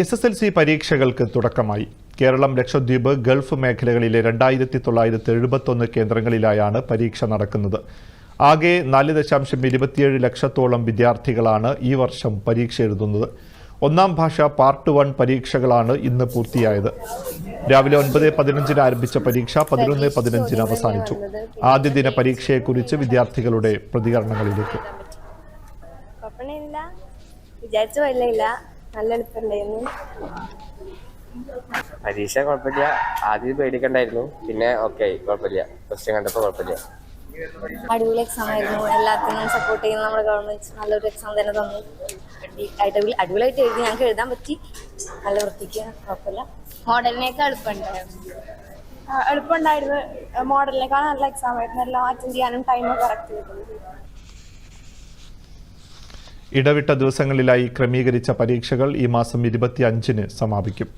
S S L C പരീക്ഷകൾക്ക് തുടക്കമായി. Keralam Lakshadweep Gulf മേഖലകളിലെ രണ്ടായിരത്തി തൊള്ളായിരത്തി എഴുപത്തൊന്ന് കേന്ദ്രങ്ങളിലായാണ് പരീക്ഷ നടക്കുന്നത്. ആകെ നാല് ദശാംശം ഇരുപത്തിയേഴ് ലക്ഷത്തോളം വിദ്യാർത്ഥികളാണ് ഈ വർഷം പരീക്ഷ എഴുതുന്നത്. ഒന്നാം ഭാഷ പാർട്ട് വൺ പരീക്ഷകളാണ് ഇന്ന് പൂർത്തിയായത്. രാവിലെ ഒൻപത് പതിനഞ്ചിന് ആരംഭിച്ച പരീക്ഷ പതിനൊന്ന് പതിനഞ്ചിന് അവസാനിച്ചു. ആദ്യ ദിന പരീക്ഷയെക്കുറിച്ച് വിദ്യാർത്ഥികളുടെ പ്രതികരണങ്ങളിലേക്ക്. നല്ല എളുപ്പമുണ്ടായിരുന്നു പരീക്ഷ കുഴപ്പമില്ല. ആദ്യം പേടിക്കണ്ടായിരുന്നു. പിന്നെ ഓക്കെ കുഴപ്പമില്ല. ക്വസ്റ്റ്യൻ കണ്ടപ്പോൾ കുഴപ്പമില്ല. അടിപൊളി എക്സാം ആയിരുന്നു. എല്ലാത്തിനും സപ്പോർട്ട് ചെയ്യുന്ന നമ്മുടെ ഗവൺമെന്റ് നല്ലൊരു എക്സാം തന്നെ തന്നു. അടി- അടിപൊളി അടിപൊളിയായിട്ട് എഴുതി ഞങ്ങൾക്ക് എഴുതാൻ പറ്റി. നല്ല വൃത്തിക്ക് കുഴപ്പമില്ല. മോഡലിനേക്ക് എളുപ്പമുണ്ടായിരുന്നു എളുപ്പമുണ്ടായിരുന്നു. മോഡലിനേക്കാൾ നല്ല എക്സാം ആയിരുന്നു. എല്ലാം അറ്റൻഡ് ചെയ്യാനും ടൈം കറക്റ്റ് കിട്ടുന്നു ഇടവിട്ട ദിവസങ്ങളിലായി ക്രമീകരിച്ച പരീക്ഷകൾ ഈ മാസം ഇരുപത്തി അഞ്ചിന് സമാപിക്കും.